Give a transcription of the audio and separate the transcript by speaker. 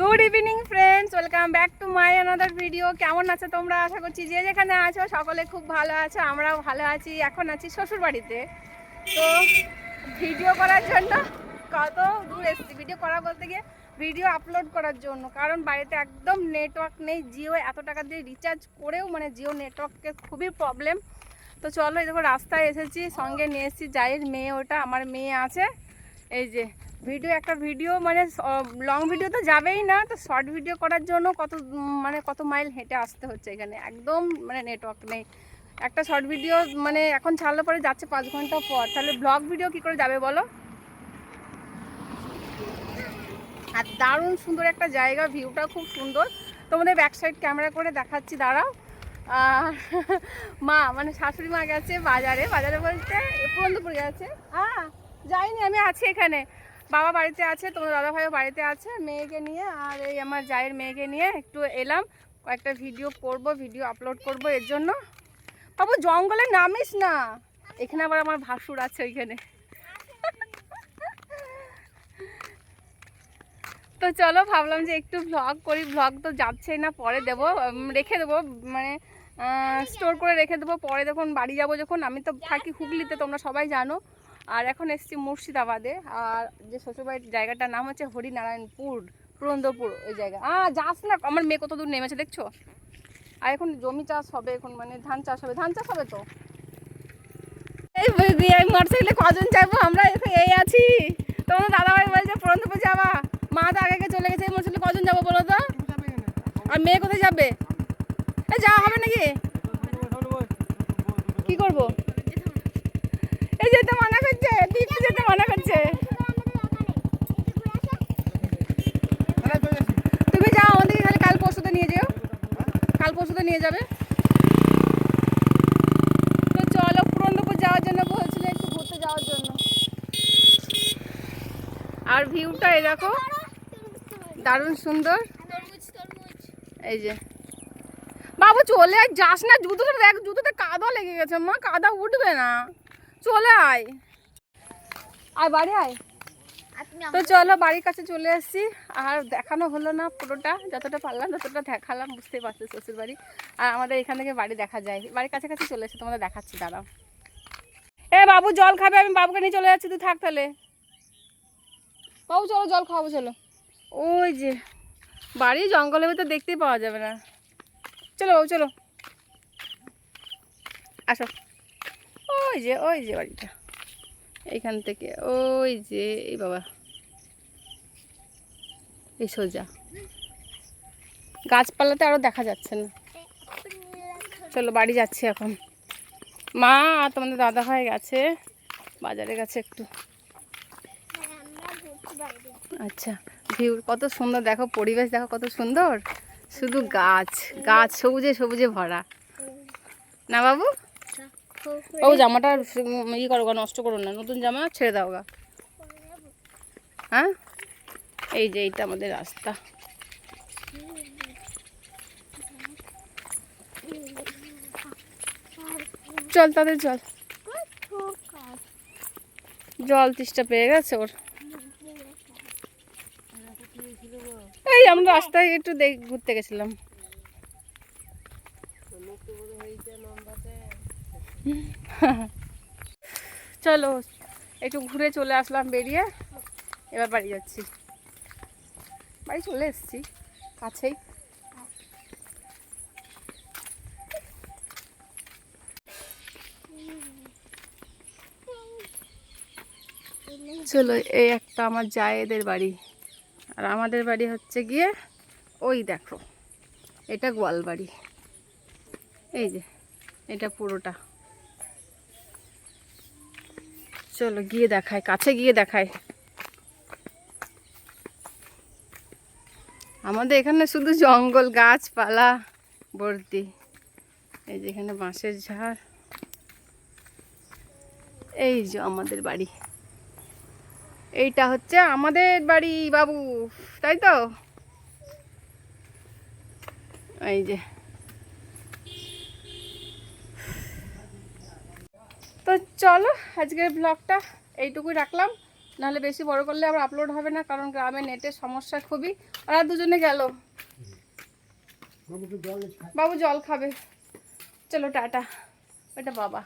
Speaker 1: Good evening friends welcome back to my another video কেমন আছো তোমরা? আশা করছি যে যেখানে আছো, সকলে খুব ভালো আছো, আমরাও ভালো আছি, এখন আছি শ্বশুর বাড়িতে তো ভিডিও করার জন্য কত দূর এসেছি? ভিডিও করা বলতে গিয়ে ভিডিও আপলোড করার জন্য। কারণ বাড়িতে একদম নেটওয়ার্ক নেই, জিও এত টাকা দিয়ে রিচার্জ করেও মানে জিও নেটওয়ার্কের খুবই প্রবলেম তো চলো, এই দেখো, রাস্তায় এসেছি, সঙ্গে নিয়ে এসেছি জায়ের মেয়ে ওটা, আমার মেয়ে আছে। এই যে ভিডিও একটা ভিডিও মানে লং ভিডিও তো যাবেই না, তো শর্ট ভিডিও করার জন্য কত মানে কত মাইল হেঁটে আসতে হচ্ছে এখানে। একদম মানে নেটওয়ার্ক নেই। একটা শর্ট ভিডিও মানে এখন ছাড়লে পরে যাচ্ছে পাঁচ ঘণ্টা পর। তাহলে ব্লগ ভিডিও কি করে যাবে বলো? আর দারুণ সুন্দর একটা জায়গা ভিউটা খুব সুন্দর। তোমাদের ব্যাক সাইড ক্যামেরা করে দেখাচ্ছি, দাঁড়াও। মা মানে শাশুড়ি মা গেছে বাজারে। বাজারে বলতে পুরন্দপুর গেছে? হ্যাঁ যাইনি, আমি আছি এখানে। বাবা বাড়িতে আছে, তোমার দাদা ভাইও বাড়িতে আছে, মেয়েকে নিয়ে আর এই আমার জায়ের মেয়েকে নিয়ে একটু এলাম, কয়েকটা ভিডিও করব, ভিডিও আপলোড করব এর জন্য। বাবু, জঙ্গলে নামিস না। এখানে আবার আমার ভাসুর আছে ওইখানে। তো চলো, ভাবলাম যে একটু ভ্লগ করি ভ্লগ তো যাচ্ছেই না, পরে দেবো রেখে দেবো মানে স্টোর করে রেখে দেবো, পরে যখন বাড়ি যাব যখন, আমি তো থাকি হুগলিতে, তোমরা সবাই জানো। আর এখন এসেছি মুর্শিদাবাদে, আর যে শ্বশুরবাড়ির জায়গাটার নাম হচ্ছে হরিনারায়ণপুর, পুরন্দরপুর ওই জায়গা। আহ যাস না, আমার মেয়ে কত দূর নেমেছে দেখছ? আর এখন জমি চাষ হবে, এখন মানে ধান চাষ হবে, ধান চাষ হবে তো? এই মোটরসাইকেলে কজন যাব আমরা এই আছি। তোমাদের দাদাভাই বলছে, পুরন্দরপুর যাবা। মা তো আগে আগে চলে গেছে এই মোটরসাইকেলে কজন যাব বলো তো? আর মেয়ে কোথায় যাবে? এ, যাওয়া হবে নাকি? কি করব? এই যেতে মানা কাল নিয়ে যাবে। তো চলো পুরন্দপুর যাওয়ার জন্য বলছিল একটু ঘুরতে যাওয়ার জন্য। আর ভিউটা এই দেখো, দারুণ সুন্দর। এই যে। বাবু চলে আয়, যাস না, জুতোটা দেখ, জুতোতে কাদা লেগে গেছে মা, কাদা উঠবে না। চলে আয়। আয় বাড়ি আয়। তো চলো বাড়ির কাছে চলে এসেছি আর দেখানো হলো না পুরোটা, যতটা পারলাম ততটা দেখালাম, বুঝতেই পারছ শ্বশুর বাড়ি আর আমাদের এখান থেকে বাড়ি দেখা যায়। বাড়ির কাছাকাছি চলে এসে, তোমাদের দেখাচ্ছি, দাঁড়াও। এ বাবু, জল খাবে, আমি বাবুকে নিয়ে চলে যাচ্ছি, তুই থাক তাহলে। বাবু, চলো, জল খাওয়াবো চলো। ওই যে বাড়ি জঙ্গলের ভিতরে দেখতেই পাওয়া যাবে না। চলো, বাবু, চলো। আসো। ওই যে ওই যে বাড়িটা। এইখান থেকে, ওই যে, এই বাবা। এই সোজা। গাছপালাতে আরও দেখা যাচ্ছে না। চলো, বাড়ি যাচ্ছি এখন। মা, তোমাদের দাদা ভাই গেছে। বাজারে গেছে একটু। আচ্ছা ভিউ কত সুন্দর। দেখো, পরিবেশ দেখো কত সুন্দর। শুধু গাছ গাছ সবুজে সবুজে ভরা। না বাবু? ও, জামাটা ই করো গা, নষ্ট করো না। নতুন জামা ছেড়ে দাও গা। হ্যাঁ? এই যে এইটা আমাদের রাস্তা। চল তাদের চল। জল তিষ্টা পেয়ে গেছে ওর। এই, আমরা রাস্তায় একটু ঘুরতে গেছিলাম। চলো, একটু ঘুরে চলে আসলাম বেরিয়ে। এবার বাড়ি যাচ্ছি। বাড়ি চলে এসেছি, কাছেই। চলো, এই একটা আমার জায়েদের বাড়ি। আর আমাদের বাড়ি হচ্ছে গিয়ে ওই দেখো, এটা গোয়ালবাড়ি এই যে, এটা পুরোটা। চলো, গিয়ে দেখায়, কাছে গিয়ে দেখায়। আমাদের এখানে শুধু জঙ্গল, গাছপালা ভর্তি এই যে এখানে বাঁশের ঝাড়। এই যে আমাদের বাড়ি। এইটা হচ্ছে আমাদের বাড়ি, বাবু। তাই তো? এই যে। তো চলো, আজকের ব্লগটা এইটুকু রাখলাম। নাহলে বেশি বড় করলে আবার আপলোড হবে না কারণ গ্রামে নেটের সমস্যা খুবই। ওরা দুজনে গেল। বাবু জল খাবে। চলো টাটা। ওটা বাবা।